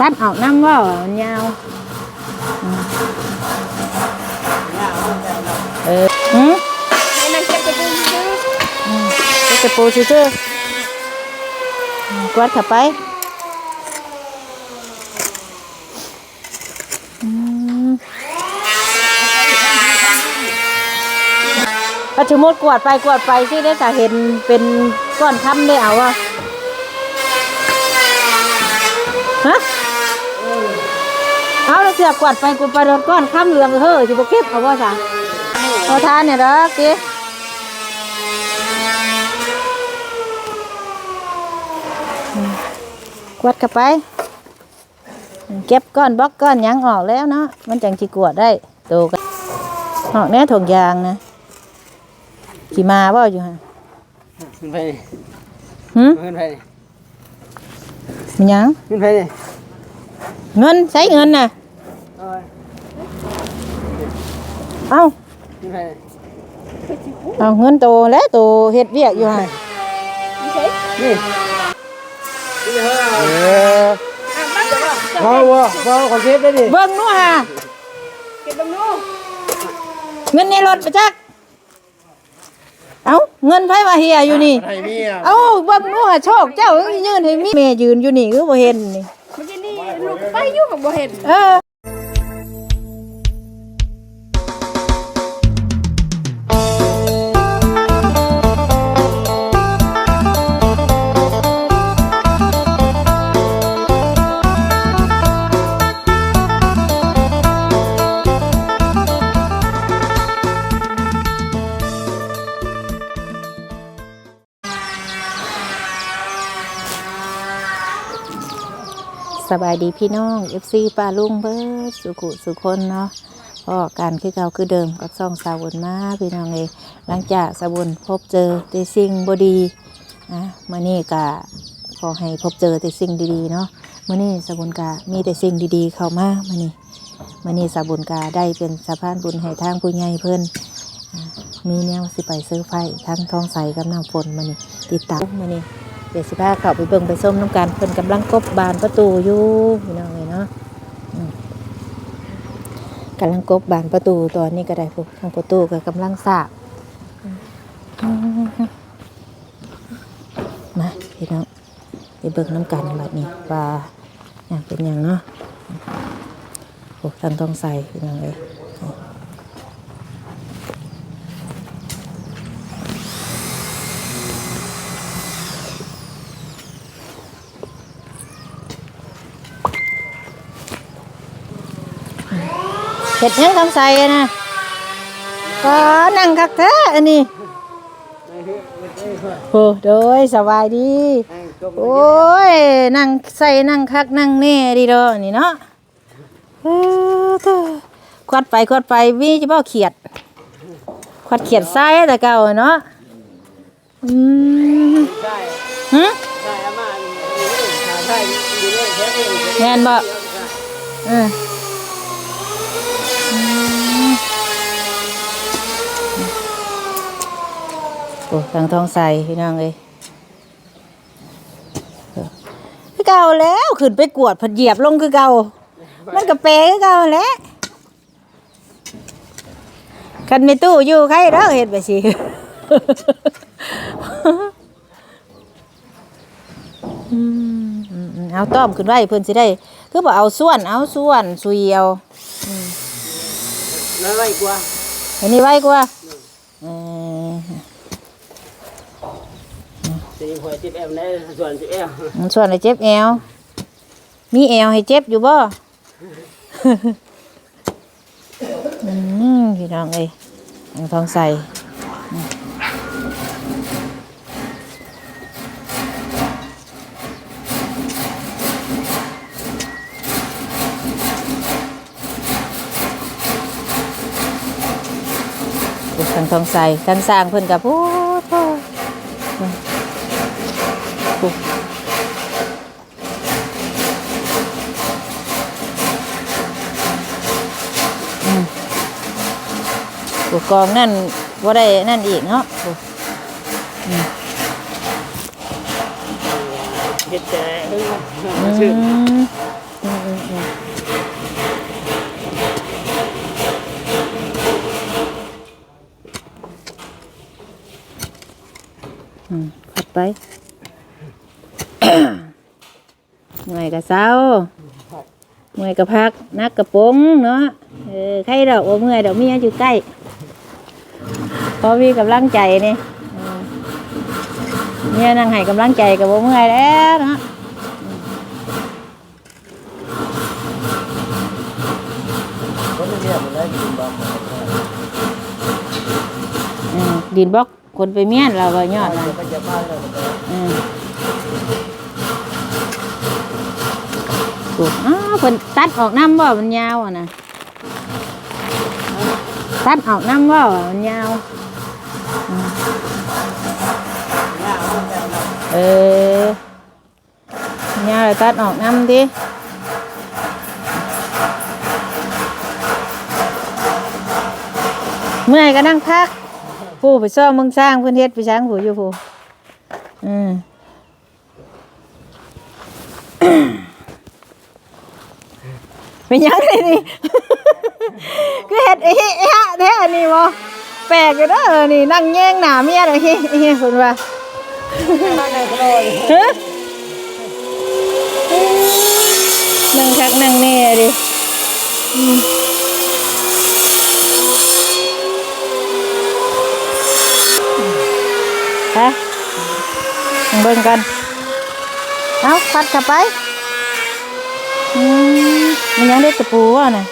ตัดออกน้ำว่ามันยาวเออหืมให้นั่งเก็บกระปุกซื้ออืมเก็บกระปูซื่อกวาดเข้าไปอืมปัจจุบันกวาดไปกวาดไปที่ได้แต่เห็นเป็นก้อนค้ำได้เอาอะฮะ อาแล้วเสือกกวาดไปกวาดไปโดนก้อนค้ำเหลืองเฮ้อจะไปเก็บเอาว่าจ้ะเอาทานเนี่ยเด้อเกี้กวาดเข้าไป เก็บก้อนบล็อกก้อนหยังออกแล้วเนาะมันจังจีกวดได้โตกันออกแน่ถุงยางนะขี่มาบ่อยู่ฮะขึ้นไปนี่หืมขึ้นไปนี่มันหยังขึ้นไปนี่เงินใช้เงินน่ะ เอาไว้ เอาขึ้นไปนี่เอาเงินโตแล้วโตเฮ็ดเวียกอยู่ฮะไม่ใช่นี่นี่เฮ้ยอะบ้านจะบอกเอาวะเอาขอเซฟได้ดิเบิ่งนู่นฮะเก็บตรงนู้นเงินในรถไปจักเอาเงินไผว่าเฮียอยู่นี่ไทยมีอะเอาเบิ่งนู่นฮะโชคเจ้ายืนให้มีแม่ยืนอยู่นี่คือบ่เห็นนี่เมื่อกี้นี่ลูกไปอยู่กับบ่เห็นเออ สบายดีพี่น้อง FC ป้าลุงเบิร์ดสุขุสุคนเนาะพ่อการคือเก่าคือเดิมกับซ่องสาวนมาพี่น้องเลยหลังจากสาวนพบเจอแต่สิ่งบดีนะมื่อนี้กะขอให้พบเจอแต่สิ่งดีๆเนาะมื่อนี้สาวนกะมีแต่สิ่งดีๆเข้ามามื่อนี้มื่อนี้สาวนกะได้เป็นสะพานบุญให้ทางผู้ใหญ่เพิ่นอ่ามีแนวสิไปซื้อไฟทั้งทองใสกับน้ำฝนมื่อนี้ติดตามมื่อนี้ เดี๋ยวสิพาเข้าไปเบิ่งไปส้มน้ำกันเพิ่นกำลังกบบานประตูอยู่พี่น้องเลยเนาะกำลังกบบานประตูตอนนี้ก็ได้พวกทางประตูก็กำลังสาบมาพี่น้องไปเบิ่งน้ำกันบัดนี้ว่าอย่างเป็นอย่างเนาะพวกทางต้องใส่พี่น้องเลย เห็ดหยังต้องใส่นะก็นั่งคักแท้อันนี้โอ้โดยสบายดี โอ้ย นั่งใส่นั่งคักนั่งแน่ดีดอนี่เนาะเออเด้อควัดไปควัดไปมีจะบ้าเขียด ควัดเขียดไส้แต่เก่าเนาะอืมใช่หึแค่เองแม่นบ่เออ โอ้ทางทองใสพี่น้องเอ้ยเออคือเก่าแล้วขึ้นไปกวดผัดเหยียบลงคือเก่ามันก็เปคือเก่าแหล้วคันมีตู้อยู่ใครเราเห็ดไปสิ อืมอืมอืมเอาต้อมขึ้นไว้เพิ่นสิได้ คือบ่เอาส่วนเอาส่วนสุยเอาแล้วไว้กว่า อันนี้ไว้กว่าเออ ตีหัวจิบแอมได้ส่วนจิบแอมมันส่วนให้เจ็บแอว มีแอวให้เจ็บอยู่บ่ อืมพี่น้องเอ้ยทางทองใส่อืมทางทองใส่ทางสร้างเพิ่นกับพูดพูด พูดอืมผู้กองนั่นว่าได้นั่นอีกเนาะพูเห็ดแต่อืชื่อมอืมอืมอืมอืมพัดไป เมื่ อยกับเศร้าเมื่อยกับพักนักกระปงเนาะเออใครดอกโอ้เมื่อยดอกเมียอยู่ใกล้พอมีกำลังใจนี่เออเมียนั่งให้กำลังใจกับโอเมื่อยแล้วเนาะดินบ้างอืมดินบล็อกคนไปเมียนเราก็ยอดนะ มันจะมาเลยอืมถูกอ้าวคนตัดออกน้ำบ่มันยาวอะนะตัดออกน้ำบ่มันยาวอืมเออยาวเลยตัดออกน้ำดิเมื่อยก็นั่งพักผู้ไปซ่อมมึงสร้างเพื่อนเฮ็ดไปช้างผู้อยู่ผู้อืม เป็นหยังไงนี่ คือเฮ็ดไอ้เฮ้ฮะแท้อันนี้บ่แปลกอยู่เด้อนี่นั่งแย่งหน้าเมียเลยเฮ้เฮ้เพิ่นว่าฮะนั่งคักนั่งแน่ดิอืมไปมาเบิ่งกันเอาพัดเข้าไป มมันยังได้ตะปูว่ะน่ะ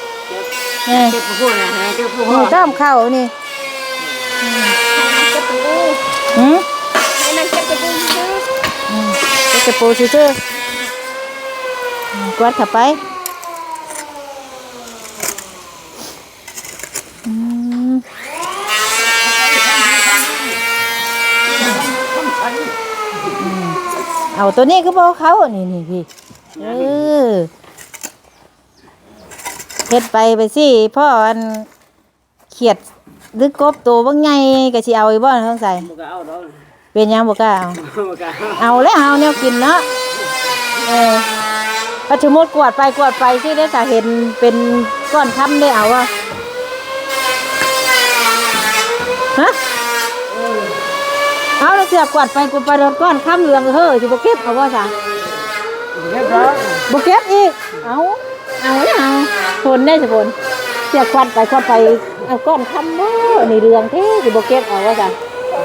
เออเก็บผู้นะฮะเก็บผู้นี่ต้อมเข้านี่เก็บตะปูหืมให้นั่งเก็บตะปูซื้ออืมได้ตะปูซื่อๆอืมกวาดเข้าไปอืมอืมเอาตัวนี้คือบ่เขานี่นี่พี่ เออ เฮ็ดไปไปสิพ่ออันเขียดหรือกบตัวบ่ไงก็สิเอาอีบ่ท้องใส่มันก็เอาดอกเป็นหยังบ่กล้าเอามันก็เอาแล้วเอาแนวกินเนาะเออปัจจุบันกวาดไปกวาดไปสิได้สาเห็นเป็นก้อนคำได้เอาวะฮะเอาแล้วเสือกกวาดไปกวาดไปโดนก้อนคำเหลืองเฮ้อสิบ่เก็บเอาว่าซะเก็บแล้วบ่เก็บอีกเอา เอาแล้วเอาผลได้สิผลเสือกกวาดไปกวาดไปเอาก้อนคำบ่นี่เรื่องเท่สิบ่เก็บเอาว่าซะ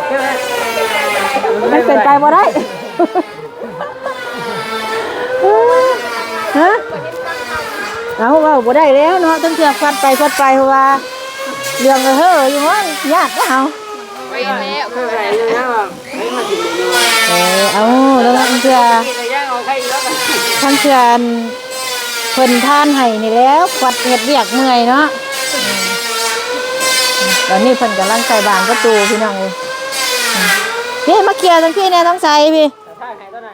เก็บแล้วมันเป็นไปบ่ได้ฮะเอาเว่าบ่ได้แล้วเนาะต้องเสือกฟัดไปฟัดไปเพราะว่าเรื่องเฮ้ออยู่ว่าญาติก็เอาไปแล้วไม่เป็นไรเลยนะไม่มากินเออเอาแล้วมันเสือกินอะไรย่างเอาใครแล้วกันท่านเสือ เพิ่นทานให้นี่แล้วควัดเฮ็ดเวียกเมื่อยเนาะอืมตอนนี้เพิ่นกำลังใส่บางประตูพี่น้องเอ้ยอืมพี่มาเคลียร์ทั้งพี่แน่ต้องใส่พี่ถ้าใครตัวไหน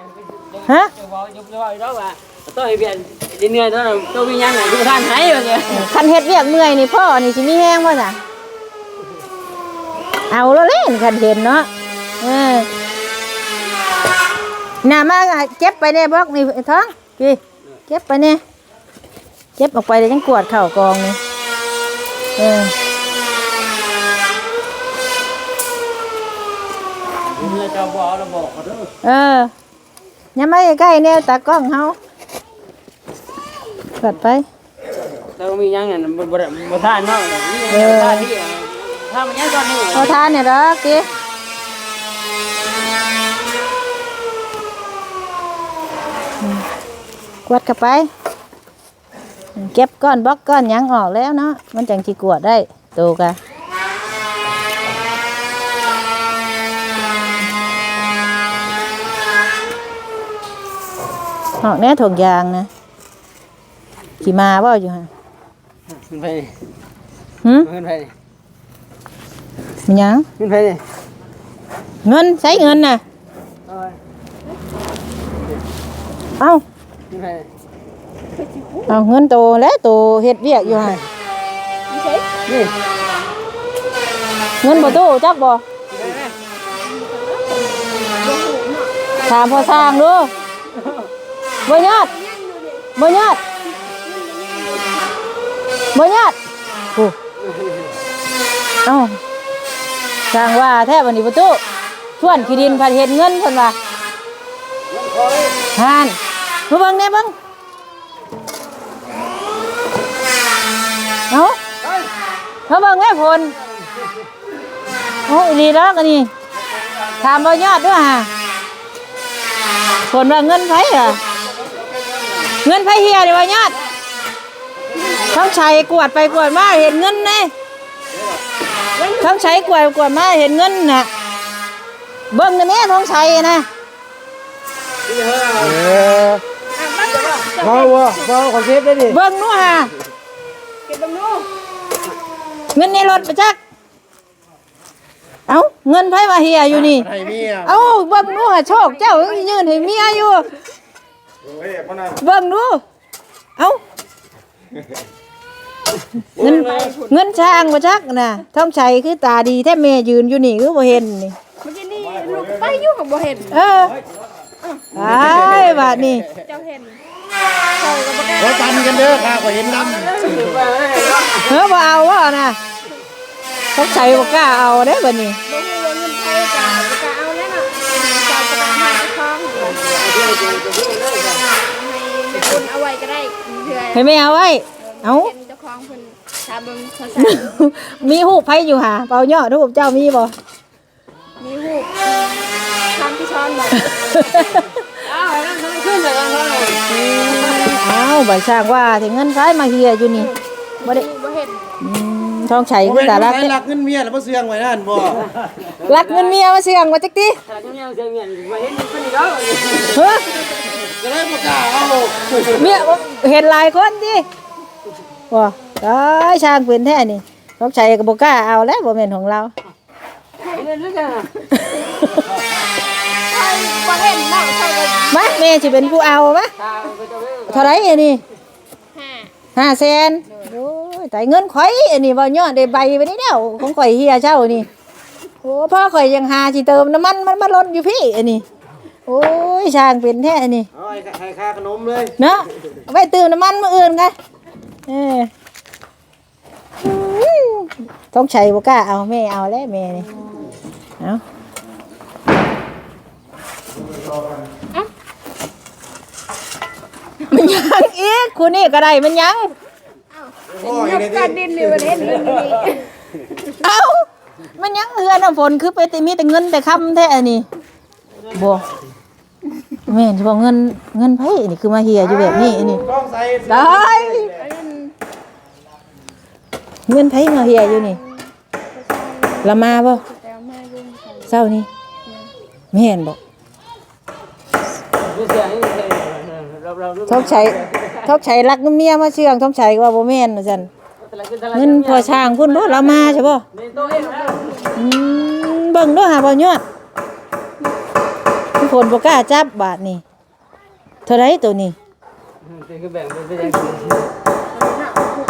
ฮะจะบอกจะบอกอีกแล้วว่าตัวไอ้เบียนดินเนื้อตัวนั้นตัวมียังไงดูท่านหายอยู่เนี่ยคันเฮ็ดเวียกเมื่อยนี่พ่อนี่สิมีแห้งบ่จ้ะเอาแล้วเล่นคันเห็นเนาะเออน่ามาเก็บไปในบล็อกนี่ไอ้ท้องพี่เก็บไปเนี่ย เก็บออกไปเดี๋ยวจังกวาดเข้ากองนี่เออดินเนื้อจะบอกเราบอกเขาด้วยเออยังไม่ใกล้เนี่ยตากล้องเฮากวาดไปตัวมียังไงบ่บ่บ่ท่านเนาะนี่ท่านที่ถ้ามันยังตอนนี้เอาทานเนี่ยดอกสิอืมกวาดเข้าไป เก็บก้อนบล็อกก้อนหยังออกแล้วเนาะมันจังจีกวดได้โตกะออกแน่ถุงยางนะขี่มาบ่อยู่ฮะขึ้นไปหืมขึ้นไปมันหยังขึ้นไปดิเงินใช้เงินน่ะเอ้าขึ้นไป เอาเงินโตแล้วโตเฮ็ดเวียกอยู่ฮะนี่ใช่นี่เงินบ่โตจักบ่ถามพอสร้างดูบ่ยอดบ่ยอดบ่ญาติโอ้เอ้าสร้างว่าแท้บัดนี้ประตูชวนขี้ดินผัดเฮ็ดเงินเพิ่นว่าห่านมาเบิ่งแน่เบิ่งเอ้า มาเบิ่งแม่ผลโอ้ยดีแล้วกันนี่ถามบ่ญาติด้วยฮะผลว่าเงินไผอะเงินไผเฮียดีว่าญาติทั้งชัยกวดไปกวดมาเห็นเงินแน่ทั้งชัยกวดกวดมาเห็นเงินน่ะเบิ่งนะแม่ท้องชัยนะเออพอวะพอขอเชฟได้ดิเบิ่งนู่นฮะเก็บบังนู เงินในรถไปจัก เอ้าเงินไผว่าเฮียอยู่นี่ ให้เมียเอ้าเบิ่งนู่นฮะโชคเจ้ายังยืนให้เมียอยู่ เฮ้ยพ่อนั่นเบิ่งดู เอ้าเงินเงินช่างบ่จักน่ะท้องชัยคือตาดีแท้แม่ยืนอยู่นี่คือบ่เห็นนี่ เมื่อกี้นี่ลูกไปอยู่กับบ่เห็นเออไอ้บาดนี่เจ้าเห็น คอยกับบ่กล้าว่าปันกันเด้อค่ะก็เห็นน้ำเฮ้อบ่เอาว่านะต้องใช้บ่กล้าเอาเด้บัดนี้บ่ฮู้ว่าเงินไผกะบ่กล้าเอาแล้วน่ะเจ้าจะไปหาทองให้มีคนเอาไว้ก็ได้เพื่อให้แม่เอาไว้ เอาเป็นเจ้าของเพิ่นถ้าเบิ่งภาษามีหูปไผอยู่หาเปล่าย่อรูปเจ้ามีบ่ มีรูปทำที่ช้อนบ่อ้าวนั่นทำไมขึ้นจากกันเท่าไหร่อ้าวบ่ช่างว่าถึงเงินไผมาเฮียอยู่นี่บ่ได้บ่เห็นอืมท้องใช้ผมคือเป็นตาลักใครรักเงินเมียแล้วมาเสื่องไว้นั่นบ่รักเงินเมียมาเสี่ยงว่าจักติถ้าเมียเสื่องเงินมาเห็นคนนี้แล้วเฮ้อจะได้ประกาศเอาเมียเห็นหลายคนติบ่ได้ช่างเป็นแท้นี่ท้องใช้ก็บ่กล้าเอาแล้วบ่แม่นของเรา เล่นด้วยกันใครบ่เห็นน้องใครก็มาแม่สิเป็นผู้เอามะตาไปตัวเองเท่าไหรอันนี้ห้าห้าแสนโอ้ยแต่เงินข่อยอันนี้บ่ยอดได้ใบไปนี่แล้วของข่อยเฮียเจ้านี่โอ้พ่อข่อยยังหาสิเติมน้ำมันมันมาลดอยู่พี่อันนี้โอ้ยช่างเป็นแท้อันนี้เอาไอ้ให้ค่าขนมเลยเนาะเอาไปเติมน้ำมันมื้ออื่นกันเอออื้อต้องใช้บ่กล้าเอาแม่เอาแล้วแม่นี่ เอามันยังอีกคุณนี่ก็ได้มันยังพ่อยกในกัที่นดินนี่บ่เห็นนี่เอ้ามันยังเฮือนน้ำฝนคือไปแต่มีแต่เงินแต่คำแท้อันนี้บ่แม่นสิบอกเงินเงินไผนี่คือมาเฮียอยู่แบบนี้อันนี้ต้องใส่ได้เงินไผมาเฮียอยู่นี่ละมาบ่ แต่มายุ่งกันเช้านี้แม่นบ่เสียงเราเราทอกใช้ทอกใช้รักเมียมาเชื่องทอกใช้ว่าบ่แม่นว่าซั่นเงินพอช่างพุ่นบ่ละมาใช่บ่ในตัวเองแล้วอืมเบิ่งเด้วยหาบ่ยอดฝนบ่กล้าจับบาดนี่เท่าไรตัวนี้คือแบ่งเป็นยัง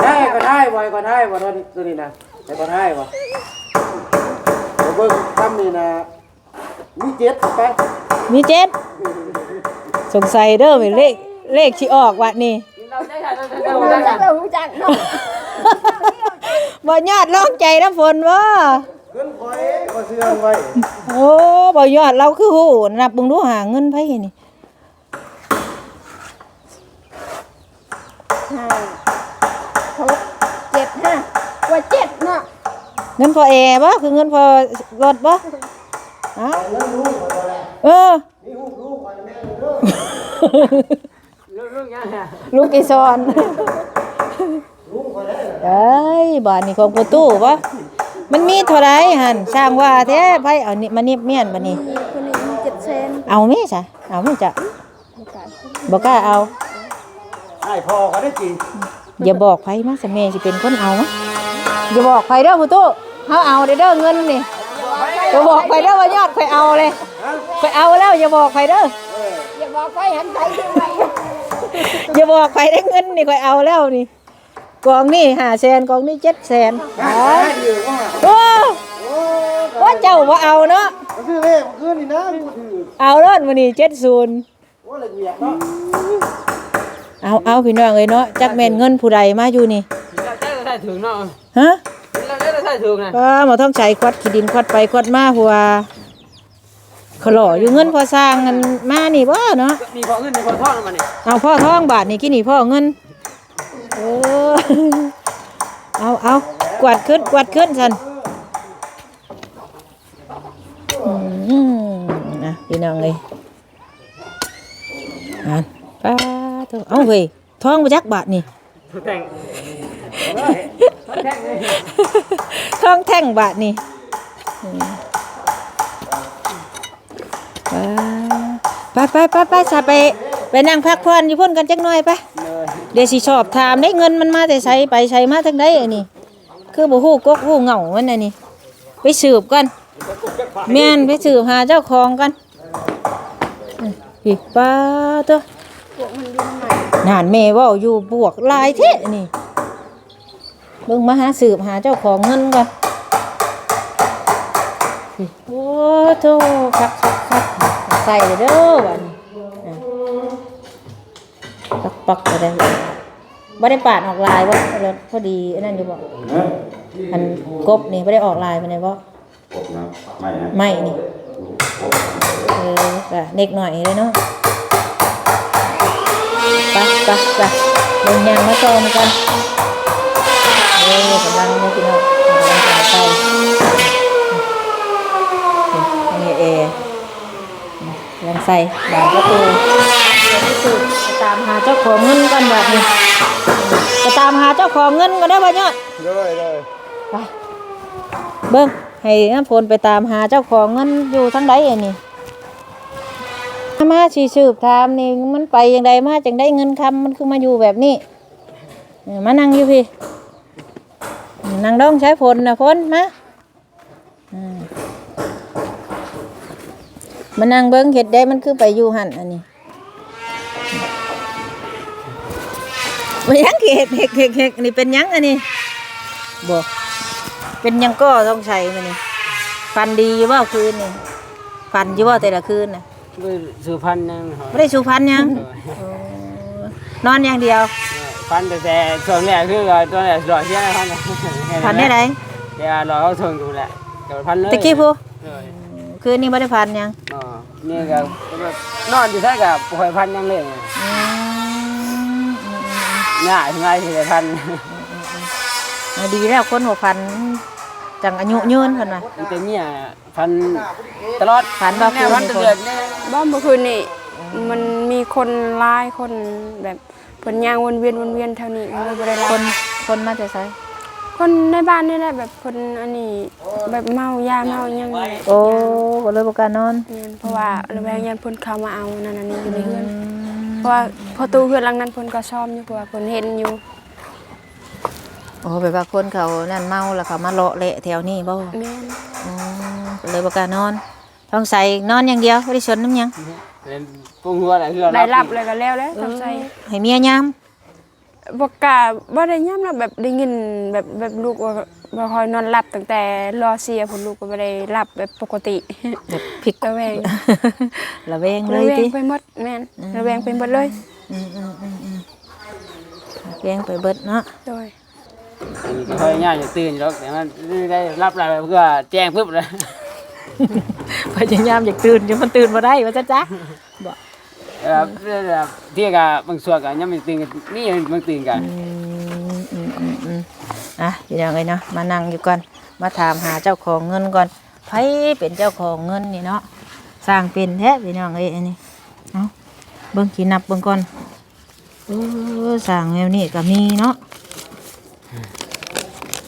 ได้ก็ได้บ่ก็ได้บ่ตัวนี้นะแต่ก็ได้บ่ผม เบิ่งทำนี่นะมีเจ็ดไปมีเจ็ดสงสัยเด้อเป็นเลขเลขที่ออกวัดนี่เราได้ค่ะเราได้เราเราได้จะต้องรู้จักเนาะบ่ยอดลองใจน้ำฝนบ่เงินคอยก็เสื่องไว้โอ้บ่ยอดเราคือฮู้นับเบิ่งดูหาเงินไผนี่ ห้าหกเจ็ดห้าว่าเจ็ดเนาะ เงินพอแอร์บ่คือเงินพอรถบ่เอ้าเออลูกลูกยังไงลูกไอซอนเอ้ยบ้านนี้ของประตูปะมันมีเท่าไรหันสร้างว่าแท้ไผเอานี่มาเนียบเมียนบัดนี้คนนี้มีเจ็ดเซนเอาแม่จ้ะเอาแม่จ้ะโอกาสบ่กล้าเอาไอ้พ่อก็ได้จริงอย่าบอกไผมาสแม่สิเป็นคนเอามะอย่าบอกไผเด้อประตู เฮาเอาเด้อเด้อเงินนี่อย่าบอกไผเด้อว่ายอดข่อยเอาเลยข่อยเอาแล้วอย่าบอกไผเด้ออย่าบอกไปหันไปยังไงอย่าบอกไผได้เงินนี่ข่อยเอาแล้วนี่กองนี่500,000กองนี่700,000ได้อยู่ว่าโอ้ว่าเจ้าว่าเอาเนาะก็คือเลขคืนนี่นะกูถือเอาเลิศวันนี้เจ็ดศูนย์ว่าละเอียดเนาะเอาเอาพี่น้องเอ้ยเนาะจักแม่นเงินผู้ใดมาอยู่นี่เจ้าเจ้าถึงเนาะฮะเราได้ใส่ถึงนะก็มาต้องใช้ควัดขี้ดินควัดไปควัดมาหัวเขาหล่ออยู่เงินพอสร้างเงินมานี่บ่เนาะมีพอเงินมีพอทองมาเนี่ยเอาพ่อท้องบาทนี่กี่นี่พ่อเงินเออเอาเอากวาดขึ้นกวาดขึ้นสันอืมนะพี่น้องเลยอ่านป้าเถอะเอาเว้ยท้องมาจักบาทนี่แต่ง ท้องแท่งบาทนี่ไปไปไปไปไปไปไปนั่งพักผ่อนอยู่พ่นกันจักหน่อยไปเดี๋ยวสิชอบถามได้เงินมันมาแต่ใช้ไปใช้มาทางใดอันนี้คือบ่ฮู้กกฮู้เหงามันอันนี้ไปสืบกันแม่นไปสืบหาเจ้าของกันพี่ป้าตัวนั่นานแม่ว้าอยู่บวกลายเท่นี่ เบิ่งมาหาสืบหาเจ้าของเงินก่อนโอ้โธ่คักคักคักใส่เด้อบันปักปักก็ได้บ่ได้ปาดออกลายบ่แล้วพอดีอนนั้นอยู่บ่อันกบนี่บ่ได้ออกลายปานใดบ่กบนะไม่นะไม่นี่เออเด็กหน่อยเลยเนาะไปไปไปลงยางมาจอมกัน ออกำลังนี่พี่น้องกำลังจะไปนี่เอกำลังใส่บานประตูไปตามหาเจ้าของเงินกันแบบนี้ไปตามหาเจ้าของเงินกันได้ป่ะเนี่ยเลยเลยไปเบิ้งให้น้ำพลไปตามหาเจ้าของเงินอยู่ทั้งใดเอันนี้มาชีสืบถามนี่มันไปยังไงมาจังได้เงินคำมันคือมาอยู่แบบนี้มานั่งอยู่พี่ นั่งดองใช้พลนะพลมามมานั่งเบิ้งเห็ดได้มันคือไปอยู่หันอันนี้มันยังเห็ดเห็ดเห็ดเห็ดนนี้เป็นยังอันนี้บอกเป็นยังก็ต้องใช้มันนี่ฟันดีอยู่ว่าคืนนี่ฟันอยู่ว่าแต่ละคืนน่ะด้วยสุพรรณนึงไม่ได้สูพันยังนอนอย่างเดียว พันแต่แต่ส่วนแรกคือตัวแรกหล่อเชี่ยนะพันพันได้ไรเดี๋ยวหล่อเขาส่งอยู่แหละเดี๋ยวพันเลยตะกี้พูเลยคืนนี้ไม่ได้พันหยังอ๋อนี่ก็นอนอยู่ใช่กับป่วยพันยังเลยอืมอืมอืมง่ายทำไมถึงได้พันอืมดีแล้วคนหัวพันจังอายุยืนคนน่ะมันจะเนี่ยพันตลอดพันบ่คืนพันนี่เดืคอนนเนี่ยบ้านเมื่อคืนนี่มันมีคนไล่คนแบบ ผลยางวนเวียนวนเวียนแถวนี้มันเลยบ่ได้รับคนคนมาจะใช้คนในบ้านนี่แหละแบบคนอันนี้แบบเมายาเมาหยังนี่แหละโอ้ก็เลยบอกการนอนแม่นเพราะว่าระแวงยันเพิ่นเข้ามาเอานั่นอันนี้อยู่ในเฮือน เพราะว่าพอตู้เฮือนหลังนั้นเพิ่นก็ซ่อมอยู่เพราะว่าเพิ่นเห็นอยู่โอ้แบบว่าคนเขานั่นเมาแล้วเขามาเลาะเละแถวนี้บ่แม่น อ๋อก็เลยบอกการนอนต้องใส่นอนอย่างเดียวไม่ได้ชนน้ำหยัง เล่นปุ้งหัวอะไรคือได้รับเลยก็แล้วแล้วทำใจให้เมียยามบ่กล้าบ่ได้ยามรับแบบได้ยินแบบแบบลูกว่าบ่ค่อยนอนหลับตั้งแต่รอเสียผลลูกก็บ่ได้หลับแบบปกติแบบผิดระแวงระแวงเลระยแวงติไปหมดแม่นระแวงไปหมดเลยอืมอืมอืมอืมระแวงไปเบิดเนาะโดยก็ค่อยง่ายจะตื่นแล้วแต่มั นได้รับอะไรเพื่อแจ้งปุ๊บเลยพยายามอยากตื่นจนมันตื่นมาได้ว่าจ้าจ้าบอกแบบแบบเที่ยกับบางส่วนกันยังไม่ตื่นกันนี่มันตื่นกันอืมอืมอืมอืมอะอยู่ยังไงเนาะมานั่งอยู่ก่อนมาถามหาเจ้าของเงินก่อนไผเป็นเจ้าของเงินนี่เนาะสร้างเป็นแท้พี่น้องเอ้ยอันนี้เอาเบิ่งขีนับเบิ่งก่อนเออสร้างแนวนี้ก็มีเนาะ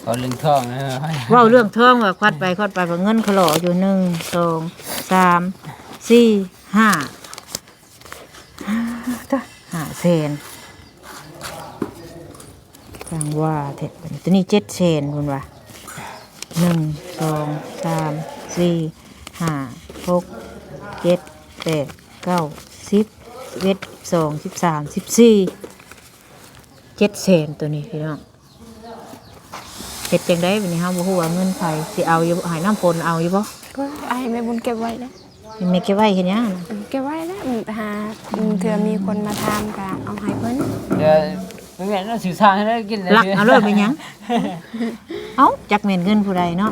เขาลึงท้องนะเว่าเรื่องทองว่าควัดไปควัดไปว่าเงินเขาหล่ออยู่หนึ่งสองสามสี่ห้าห้าจ้ะห้าเซนจังว่าเท็ดตัวนี้เจ็ดเซนคุณว่าหนึ่งสองสามสี่ห้าหกเจ็ดแปดเก้าสิบเอ็ดสองสิบสามสิบสี่เจ็ดเซนตัวนี้พี่น้อง เฮ็ดจังได้บัดนี้เฮาบ่ฮู้ว่าเงินไผสิเอาอยู่บ่ให้น้ำพลเอาอยู่บ่ก็ไอ้แม่บุญเก็บไว้แล้วแม่เก็บไว้เฮ็ดหยังน่ะเก็บไว้แล้วมันหาเถื่อมีคนมาถามก็เอาให้เพิ่นเดี๋ยวมันแม่นเราสื่อสารให้ได้กินลักเอาเลยไปหยังเอ้าจักแม่นเงินผู้ใดเนาะ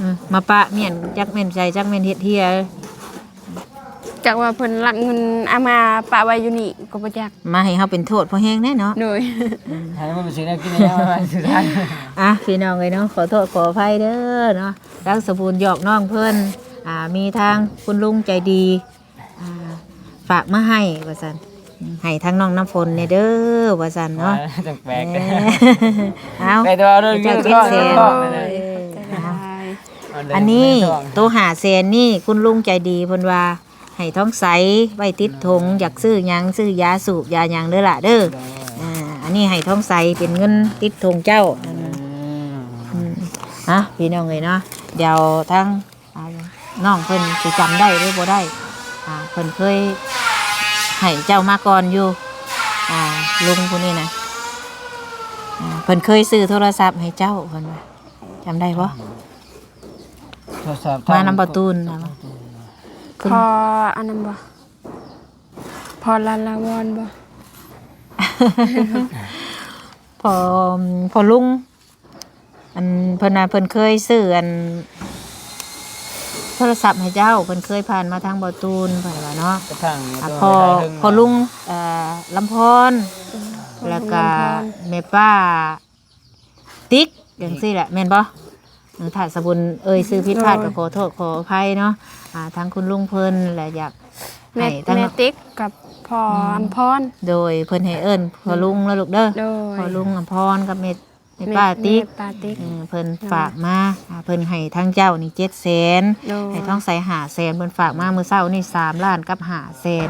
อืมมาปะเมียนจักแม่นใจจักแม่นเฮ็ดเฮีย จากว่าเพิ่นรับเงินเอามาปะไว้อยู่นี่ก็บ่จักมาให้เฮาเป็นโทษเพราะแฮงแน่เนาะ โดยให้มันเป็นสิ่งที่กินเนี่ยมันสื่อสารอะพี่น้องเอ้ยเนาะขอโทษขออภัยเด้อเนาะรักสบูนหยอกน้องเพิ่นอ่ามีทางคุณลุงใจดีอ่าฝากมาให้ว่าซั่นอืมให้ทั้งน้องน้ำฝนเนี่ยเด้อว่าซั่นเนาะจังแปลกเออเอาไปตัวเรื่องเจ้าเรื่องเจ็ดท้องแสนเรื่องท้องโดยเออใจได้อันนี้เรื่องท้องโตหาแสนนี่คุณลุงใจดีเพิ่นว่า ให้ท้องใสไว้ติดถุงอยากซื้อหยังซื้อยาสูบยาหยังเด้อล่ะเด้ออ่าอันนี้ให้ท้องใสเป็นเงินติดถุงเจ้าอืมอืมนะพี่น้องเลยเนาะเดี๋ยวทั้งอ่าน้องเพิ่นสิจำได้หรือบ่ได้อ่าเพิ่นเคยให้เจ้ามาก่อนอยู่อ่าลุงผู้นี้นะอ่าเพิ่นเคยซื้อโทรศัพท์ให้เจ้าเพิ่นว่าจำได้ปะโทรศัพท์มานำประตูนนะวะ พออันนั้นบ่พอลาลาวอนบ่พอพอลุงอันเพิ่นน่ะเพิ่นเคยซื้ออัน โทรศัพท์ให้เจ้าเพิ่นเคยผ่านมาทางประตูนเพิ่นว่าเนาะกระทั่งอะตัวพอไม่ได้ถึงพอลุงเอ่อลำพรแล้วก็แม่ป้า ติ๊กอย่างซี่แหละแม่นบ่เออถ้าสบุญเอ่ยซื้อผิดพลาดก็ขอโทษขออภัยเนาะ อ่าทางคุณลุงเพิ่นและอยากแม่ให้ทั้งแม่ติ๊กกับพ่ออัมพร โดยเพิ่นให้เอิ้นพอลุงแล้วลูกเด้อโดย พอลุงอำพรกับแม่แม่ป้าติ๊ก แม่ป้าติ๊ก เออเพิ่นฝากมาอ่าเพิ่นให้ทั้งเจ้านี่700,000โดย ให้ท้องใส่หาแสนเพิ่นฝากมามื้อเช้านี่3ล้านกับหาแสน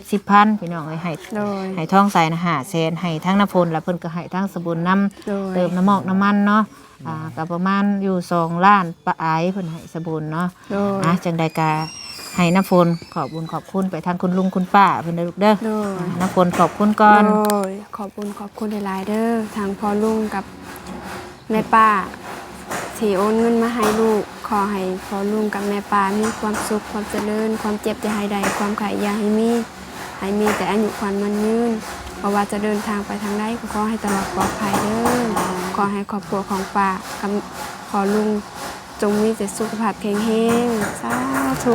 70,000พี่น้องเอ้ยให้โดย ให้ท้องใส่นะหาแสนให้ทั้งน้ำพลแล้วเพิ่นก็ให้ทั้งสบุนน้ำโดยเติมน้ำหมอกน้ำมันเนาะ อ่าก็ประมาณอยู่2ล้านปะอายเพิ่นให้สบุนเนาะโดยอะจังใดกาให้น้ำฝนขอบบุญขอบคุณไปทางคุณลุงคุณป้าเพิ่นเด้อลูกเด้อโดยน้ำฝนขอบคุณก่อน โดยขอบคุณขอบคุณหลายๆเด้อทางพ่อลุงกับแม่ป้าที่โอนเงินมาให้ลูก ขอให้พ่อลุงกับแม่ป้ามีความสุขความเจริญ ความเจ็บจะให้ใดความขายอยาให้มีให้มีแต่อายุควันมันยืนเพ ราะว่าจะเดินทางไปทางใดก็ขอให้ตลอดปลอดภัยเด้อขอให้ครอบครัวของป้ากับพ่อลุงจงมีแต่สุขภาพแข็งแรงสาธุ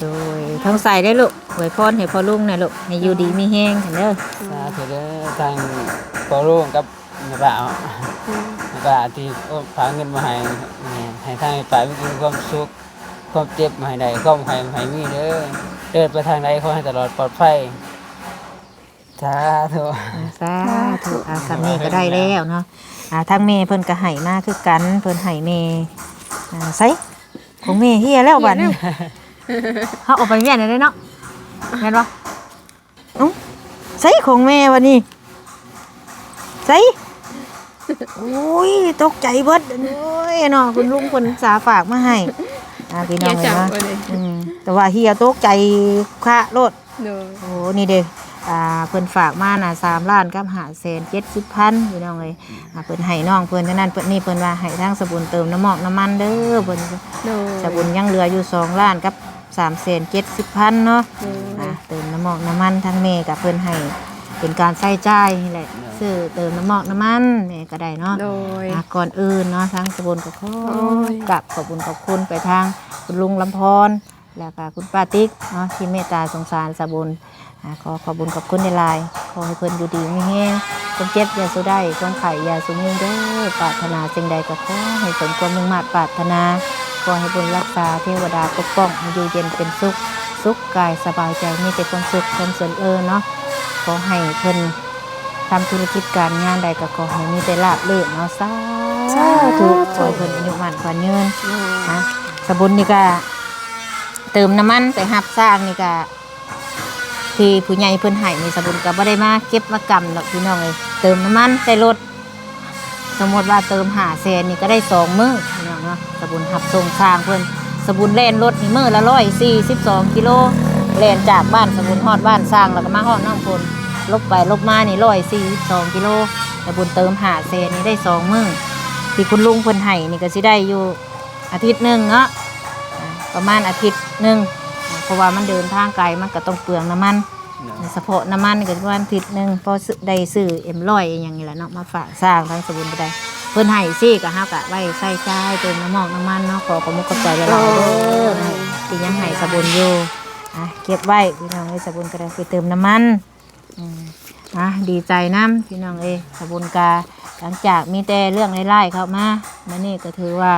โดยท้องใส่ได้อลูกอวยพรให้พ่อลุงหน่อยลูกให้อยู่ดีมีแฮงเด้อสาธุเด้อทางปอรุ่งกับแม่ป่าแม่ป่าที่โอ้ฝากเงินมาให้นี่ให้ทางแม่ป่ามีความสุขความเจ็บมาให้ได้ความให้มาให้มีเด้อเดินไปทางใดขอให้ตลอดปลอดภัย สาธุสาธุอาสามีก็ได้แล้วเนาะอ่าทางเมย์เพิ่นก็ให้มาคือกันเพิ่นให้เมย์อ่าใส่ของเมย์เฮียแล้วบัดนี้เฮาเออกไปเมียนได้เนาะแม่นบ่อุ๊ใส่ของเมย์วันนี้ใส่โอ้ยตกใจเบิดโอ้ยเนาะคุณลุงเพิ่นสาฝากมาให้อ่าพี่น้องเอ้ยเนาะอืมแต่ว่าเฮียตกใจคะโลดโดยโอ้นี่เด้ ออ่าเพิ่นฝากมาน่ะสามล้านกับหาแสนเจ็ดสิบพันพี่น้องเลยอ่าเพิ่นให้น้องเพิ่นเท่านั้นเพิ่นนี่เพิ่นว่าให้ทางสบุนเติมน้ำหมอกน้ำมันเด้อเพิ่นโดยสบุนยังเหลืออยู่สองล้านกับสามแสนเจ็ดสิบพันเนาะโดยอ่าเติมน้ำหมอกน้ำมันทั้งเมกับเพิ่นให้เป็นการใช้จ่ายนี่แหละซื้อเติมน้ำหมอกน้ำมันแม่ก็ได้เนาะโดยอะก่อนอื่นเนาะทางสบุนก็ขอโอ้ย กับขอบคุณขอบคุณไปทางคุณลุงลำพรแล้วก็คุณป้าติ๊กเนาะที่เมตตาสงสารสบุนอะ ขอขอบคุณขอบคุณในลายขอให้เพิ่นอยู่ดีมีแห้งความเจ็บอย่าสู้ได้ความไข่อย่าสู้มีเด้อปรารถนาสิ่งใดก็ขอให้สมความมุ่งมั่นปรารถนาขอให้บุญรักษาเทวดาปกป้องอยู่เย็นเป็นสุข สุขกายสบายใจมีแต่ความสุขความสริญเออเนาะขอให้เพิ่นทำธุรกิจการงานใดก็ขอให้มีแต่ลาบเลื่อนเนาะสาธุขอให้เพิ่นอายุมั่นขวัญยืนนะสบุนนี่ก็เติมน้ำมันแต่หับสร้างนี่ก็ ที่ผู้ใหญ่เพิ่นให้นี่สบุนก็บ่ได้มาเก็บมากำดอกพี่น้องเลยเติมน้ำมันใส่รถสมมติว่าเติมหาแสนนี่ก็ได้สองมื้อพี่น้องเนาะสบุนหับส่งสร้างเพิ่นสบุนแล่นรถนี่มื้อละร้อยสี่สิบสองกิโลแล่นจากบ้านสบุนฮอดบ้านสร้างแล้วก็มาฮอดน้องพลลบไปลบมานี่ร้อยสี่สิบสองกิโลสบุนเติมหาแสนนี่ได้สองมื้อที่คุณลุงเพิ่นให้นี่ก็สิได้อยู่อาทิตย์หนึ่งเนาะประมาณอาทิตย์หนึ่งเพราะว่ามันเดินทางไกลมันก็ต้องเปลืองน้ำมัน เฉพาะน้ำมันก็ประมาณทิศหนึ่งพอซื้อได้ซื้อเอ็มร้อยอย่างนี้แหละเนาะมาฝากสร้างทั้งสบุนไปได้เพิ่นให้สิก็เฮาก็ไว้ใส่ใจายเติมน้ำมอกน้ำมันเนาะขอขอบคุณขอบใจหลายๆเด้อที่ยังให้สบุนอยู่อะเก็บไว้พี่น้องเอ้ยสบุนก็ได้ไปเติมน้ำมันอืมอะดีใจน้ำพี่น้องเอ้ยสบุนกาหลังจากมีแต่เรื่องไล่ๆเข้ามามื้อนี้ก็ถือว่า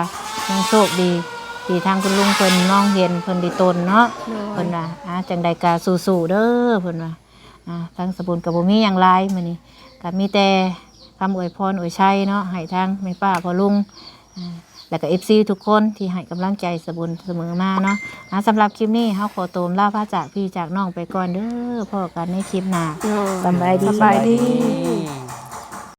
ยังโชคดี ที่ทางคุณลุงเพิ่นน้องเห็นเพิ่นไดีตนเนาะเพิ่นว่าอ่าจังใดกาสู้ๆเด้อเพิ่นว่าอ่าทางสบุนกับบ่มีหยังหลายมื้อนี้ก็มีแต่คำอวยพรอวยชัยเนาะให้ทางแม่ป้าพ่อลุงอ่าแล้วก็ FC ทุกคนที่ให้กำลังใจสบุนเสมอมาเนาะอ่าสำหรับคลิปนี้เฮาขอโตมลาพระจากพี่จากน้องไปก่อนเด้อพอกันในคลิปหน้าโดยสำบายดี สบายดีดี